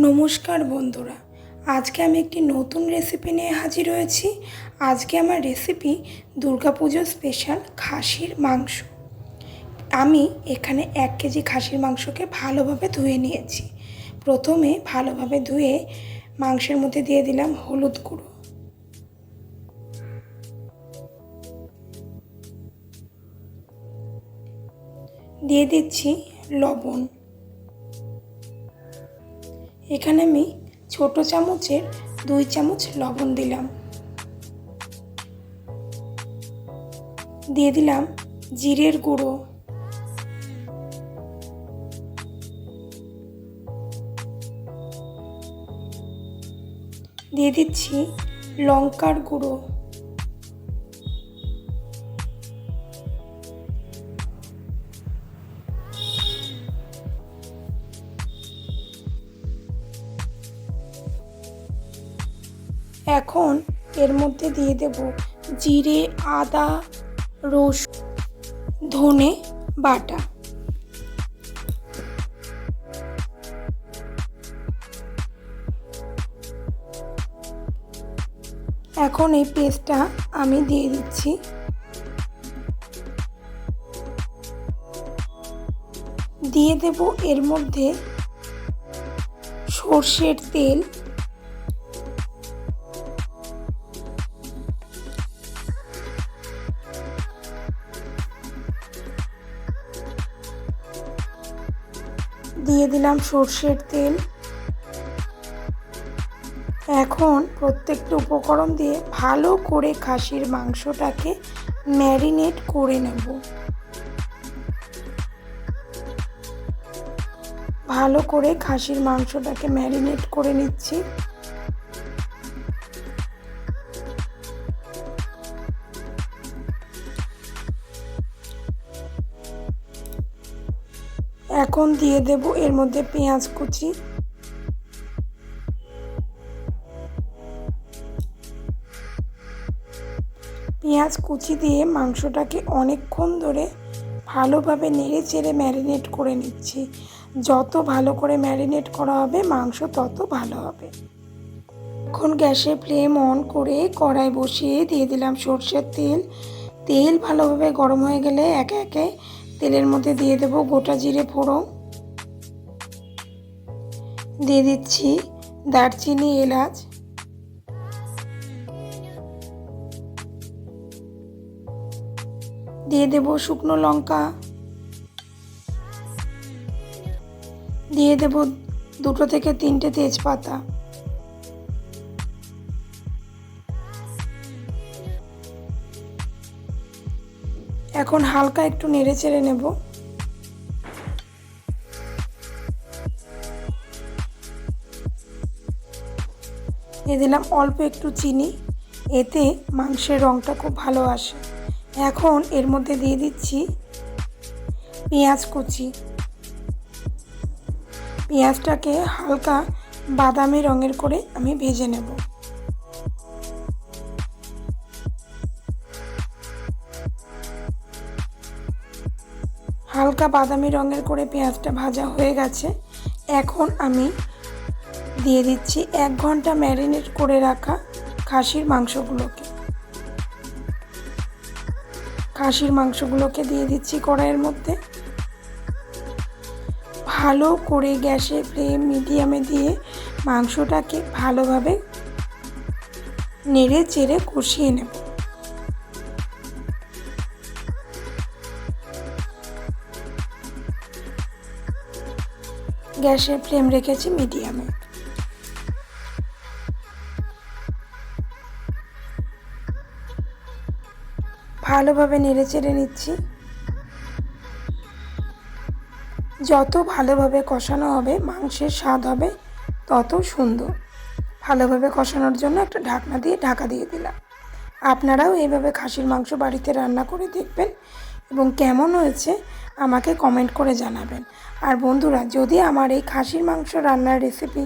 নমস্কার বন্ধুরা, আজকে আমি একটি নতুন রেসিপি নিয়ে হাজির হয়েছি। আজকে আমার রেসিপি দুর্গাপুজোর স্পেশাল খাসির মাংস। আমি এখানে এক কেজি খাসির মাংসকে ভালোভাবে ধুয়ে নিয়েছি। প্রথমে ভালোভাবে ধুয়ে মাংসের মধ্যে দিয়ে দিলাম হলুদ গুঁড়ো। দিয়ে দিচ্ছি লবণ। এখানে আমি ছোট চামচের দুই চামচ লবণ দিলাম। দিয়ে দিলাম জিরের গুঁড়ো। দিয়ে দিচ্ছি লঙ্কার গুঁড়ো। এখন এর মধ্যে দিয়ে দেব জিরে, আদা, রসুন, ধনে বাটা। এখন এই পেস্টটা আমি দিয়ে দিচ্ছি। দিয়ে দেব এর মধ্যে সর্ষের তেল। দিয়ে দিলাম সর্ষের তেল। এখন প্রত্যেকটা উপকরণ দিয়ে ভালো করে খাসির মাংসটাকে ম্যারিনেট করে নেব। ভালো করে খাসির মাংসটাকে ম্যারিনেট করে নিচ্ছি। এখন দিয়ে দেব এর মধ্যে পেঁয়াজ কুচি। পেঁয়াজ কুচি দিয়ে মাংসটাকে অনেকক্ষণ ধরে ভালোভাবে নেড়ে চেড়ে ম্যারিনেট করে নিচ্ছি। যত ভালো করে ম্যারিনেট করা হবে, মাংস তত ভালো হবে। এখন গ্যাসের ফ্লেম অন করে কড়াই বসিয়ে দিয়ে দিলাম সর্ষের তেল। তেল ভালোভাবে গরম হয়ে গেলে একে একে তেলের মধ্যে দিয়ে দেব গোটা জিরে ফোড়ন। দিয়ে দিচ্ছি দারচিনি, এলাচ। দিয়ে দেব শুকনো লঙ্কা। দিয়ে দেব দুটো থেকে তিনটে তেজপাতা। এখন হালকা একটু নেড়ে চেড়ে নেব। দিয়ে দিলাম অল্প একটু চিনি। এতে মাংসের রঙটা খুব ভালো আসে। এখন এর মধ্যে দিয়ে দিচ্ছি পেঁয়াজ কুচি। পেঁয়াজটাকে হালকা বাদামি রঙের করে আমি ভেজে নেব। হালকা বাদামি রঙের করে পেঁয়াজটা ভাজা হয়ে গেছে। এখন আমি দিয়ে দিচ্ছি এক ঘণ্টা ম্যারিনেট করে রাখা খাসির মাংসগুলোকে। খাসির মাংসগুলোকে দিয়ে দিচ্ছি কড়াইয়ের মধ্যে। ভালো করে গ্যাসে ফ্লেম মিডিয়ামে দিয়ে মাংসটাকে ভালোভাবে নেড়ে চেড়ে কষিয়ে নেব। গ্যাসের ফ্লেম রেখেছি মিডিয়ামে। ভালোভাবে নেড়ে চেড়ে নিচ্ছি। যত ভালোভাবে কষানো হবে, মাংসের স্বাদ হবে, তত সুন্দর। ভালোভাবে কষানোর জন্য একটা ঢাকনা দিয়ে ঢাকা দিয়ে দিলাম। আপনারাও এইভাবে খাসির মাংস বাড়িতে রান্না করে দেখবেন। এবং কেমন হয়েছে আমাকে কমেন্ট করে জানাবেন। আর বন্ধুরা, যদি আমার এই খাসির মাংস রান্নার রেসিপি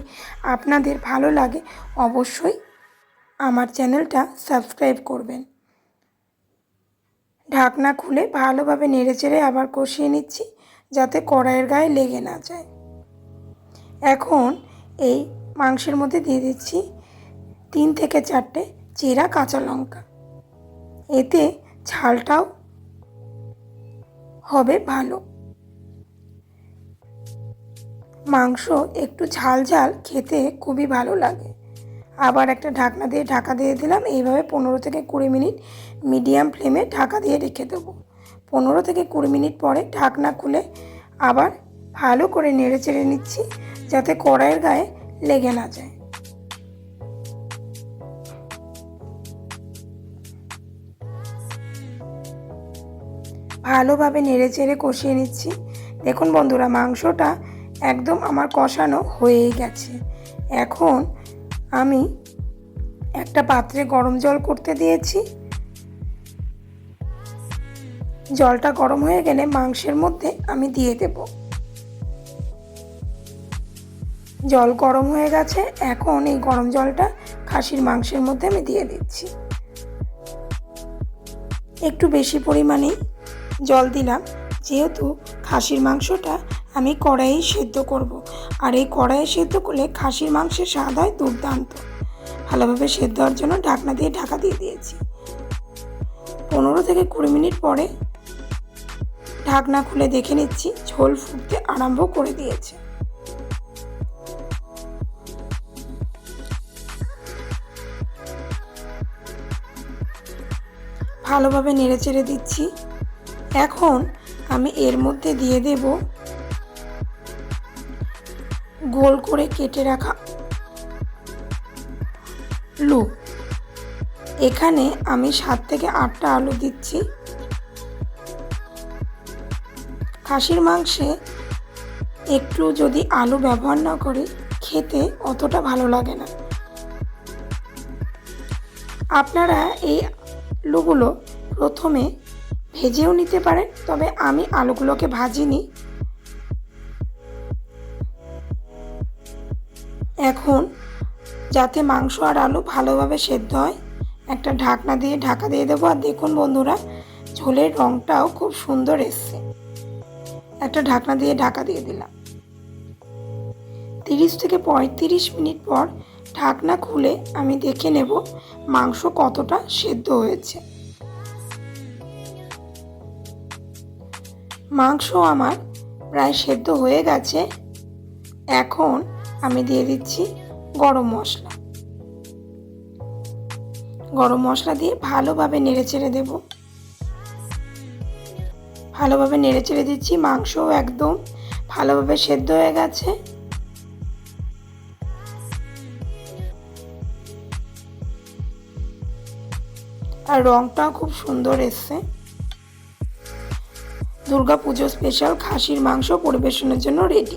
আপনাদের ভালো লাগে, অবশ্যই আমার চ্যানেলটা সাবস্ক্রাইব করবেন। ঢাকনা খুলে ভালোভাবে নেড়েচেড়ে আবার কষিয়ে নিচ্ছি, যাতে কড়াইয়ের গায়ে লেগে না যায়। এখন এই মাংসের মধ্যে দিয়ে দিচ্ছি তিন থেকে চারটে চেরা কাঁচা লঙ্কা। এতে ঝালটাও হবে ভালো। মাংস একটু ঝাল ঝাল খেতে খুবই ভালো লাগে। আবার একটা ঢাকনা দিয়ে ঢাকা দিয়ে দিলাম, এইভাবে পনেরো থেকে কুড়ি মিনিট মিডিয়াম ফ্লেমে ঢাকা দিয়ে রেখে দেবো। পনেরো থেকে কুড়ি মিনিট পরে ঢাকনা খুলে আবার ভালো করে নেড়ে চেড়ে নিচ্ছি, যাতে কড়াইয়ের গায়ে লেগে না যায়। ভালোভাবে নেড়ে চেড়ে কষিয়ে নিচ্ছি। দেখুন বন্ধুরা, মাংসটা একদম আমার কষানো হয়েই গেছে। এখন আমি একটা পাত্রে গরম জল করতে দিয়েছি। জলটা গরম হয়ে গেলে মাংসের মধ্যে আমি দিয়ে দেব। জল গরম হয়ে গেছে, এখন এই গরম জলটা খাসির মাংসের মধ্যে আমি দিয়ে দিচ্ছি। একটু বেশি পরিমাণেই জল দিলাম। যেহেতু খাসির মাংসটা আমি কড়াইয়ে সেদ্ধ করব। আর এই কড়াইয়ে সেদ্ধ করলে খাসির মাংসের স্বাদ হয় দুর্দান্ত। ভালোভাবে সেদ্ধ হওয়ার জন্য ঢাকনা দিয়ে ঢাকা দিয়ে দিয়েছি। পনেরো থেকে কুড়ি মিনিট পরে ঢাকনা খুলে দেখে নিচ্ছি, ঝোল ফুটতে আরম্ভ করে দিয়েছে। ভালোভাবে নেড়ে চেড়ে দিচ্ছি। এখন আমি এর মধ্যে দিয়ে দেব গোল করে কেটে রাখা লু এখানে আমি সাত থেকে আটটা আলু দিচ্ছি। খাসির মাংসে একটু যদি আলু ব্যবহার না করি, খেতে অতটা ভালো লাগে না। আপনারা এই আলুগুলো প্রথমে ভেজেও নিতে পারেন তবে আমি আলুগুলোকে ভাজিনি। এখন যাতে মাংস আর আলু ভালোভাবে সেদ্ধ হয়, একটা ঢাকনা দিয়ে ঢাকা দিয়ে দেবো। আর দেখুন বন্ধুরা, ঝোলের রঙটাও খুব সুন্দর এসছে। একটা ঢাকনা দিয়ে ঢাকা দিয়ে দিলাম। তিরিশ থেকে পঁয়ত্রিশ মিনিট পর ঢাকনা খুলে আমি দেখে নেব মাংস কতটা সেদ্ধ হয়েছে। মাংস আমার প্রায় সেদ্ধ হয়ে গেছে। এখন আমি দিয়ে দিচ্ছি গরম মশলা। গরম মশলা দিয়ে ভালোভাবে নেড়ে চেড়ে দেব। ভালোভাবে নেড়ে চেড়ে দিচ্ছি, মাংসও একদম ভালোভাবে সেদ্ধ হয়ে গেছে। আর রংটাও খুব সুন্দর এসছে। দুর্গা পুজো স্পেশাল খাসির মাংস পরিবেশনের জন্য রেডি